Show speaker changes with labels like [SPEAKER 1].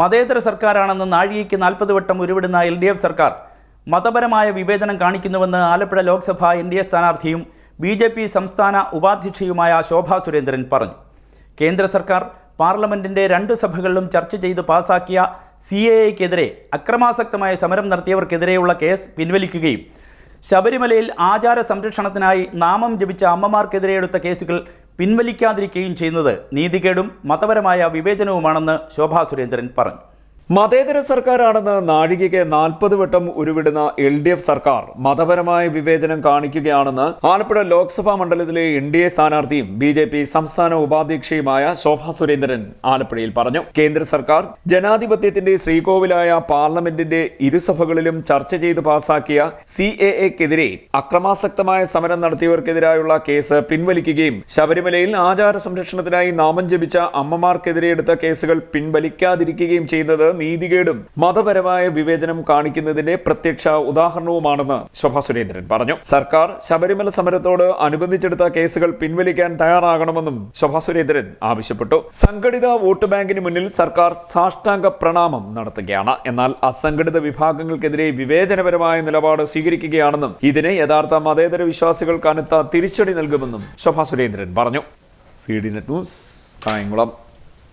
[SPEAKER 1] മതേതര സർക്കാരാണെന്ന് നാഴികയ്ക്ക് നാൽപ്പത് വട്ടം ഉരുവിടുന്ന എൽ ഡി എഫ് സർക്കാർ മതപരമായ വിവേചനം കാണിക്കുന്നുവെന്ന് Alappuzha Lok Sabha N D A സ്ഥാനാർത്ഥിയും ബി ജെ പി സംസ്ഥാന ഉപാധ്യക്ഷയുമായ ശോഭാ സുരേന്ദ്രൻ പറഞ്ഞു. കേന്ദ്ര സർക്കാർ പാർലമെന്റിന്റെ രണ്ട് സഭകളിലും ചർച്ച ചെയ്ത് പാസാക്കിയ സി എ എക്കെതിരെ അക്രമാസക്തമായ സമരം നടത്തിയവർക്കെതിരെയുള്ള കേസ് പിൻവലിക്കുകയും ശബരിമലയിൽ ആചാര സംരക്ഷണത്തിനായി നാമം ജപിച്ച അമ്മമാർക്കെതിരെ എടുത്ത കേസുകൾ പിൻവലിക്കാതിരിക്കുകയും ചെയ്യുന്നത് നീതികേടും മതപരമായ വിവേചനവുമാണെന്ന് ശോഭാ സുരേന്ദ്രൻ പറഞ്ഞു.
[SPEAKER 2] മതേതര സർക്കാരാണെന്ന് നാഴികയ്ക്ക് നാൽപ്പത് വട്ടം ഉരുവിടുന്ന എൽ ഡി എഫ് സർക്കാർ മതപരമായ വിവേചനം കാണിക്കുകയാണെന്ന് ആലപ്പുഴ ലോക്സഭാ മണ്ഡലത്തിലെ എൻ ഡി എ സ്ഥാനാർത്ഥിയും ബി ജെ പി സംസ്ഥാന ഉപാധ്യക്ഷയുമായ ശോഭാ സുരേന്ദ്രൻ ആലപ്പുഴയിൽ പറഞ്ഞു. കേന്ദ്ര സർക്കാർ ജനാധിപത്യത്തിന്റെ ശ്രീകോവിലായ പാർലമെന്റിന്റെ ഇരുസഭകളിലും ചർച്ച ചെയ്ത് പാസാക്കിയ സി എ എക്കെതിരെ അക്രമാസക്തമായ സമരം നടത്തിയവർക്കെതിരായുള്ള കേസ് പിൻവലിക്കുകയും ശബരിമലയിൽ ആചാര സംരക്ഷണത്തിനായി നാമം ജപിച്ച അമ്മമാർക്കെതിരെ എടുത്ത കേസുകൾ പിൻവലിക്കാതിരിക്കുകയും ചെയ്യുന്നത് നീതികേടും മതപരമായ വിവേചനം കാണിക്കുന്നതിന്റെ പ്രത്യക്ഷ ഉദാഹരണവുമാണെന്ന് ശോഭാ സുരേന്ദ്രൻ പറഞ്ഞു. സർക്കാർ ശബരിമല സമരത്തോട് അനുബന്ധിച്ചെടുത്ത കേസുകൾ പിൻവലിക്കാൻ തയ്യാറാകണമെന്നും ശോഭാ സുരേന്ദ്രൻ ആവശ്യപ്പെട്ടു. സംഘടിത വോട്ട് ബാങ്കിന് മുന്നിൽ സർക്കാർ സാഷ്ടാംഗ പ്രണാമം നടത്തുകയാണ്. എന്നാൽ അസംഘടിത വിഭാഗങ്ങൾക്കെതിരെ വിവേചനപരമായ നിലപാട് സ്വീകരിക്കുകയാണെന്നും ഇതിന് യഥാർത്ഥ മതേതര വിശ്വാസികൾ കനത്ത തിരിച്ചടി നൽകുമെന്നും ശോഭാ സുരേന്ദ്രൻ പറഞ്ഞു. C D net news Kayamkulam.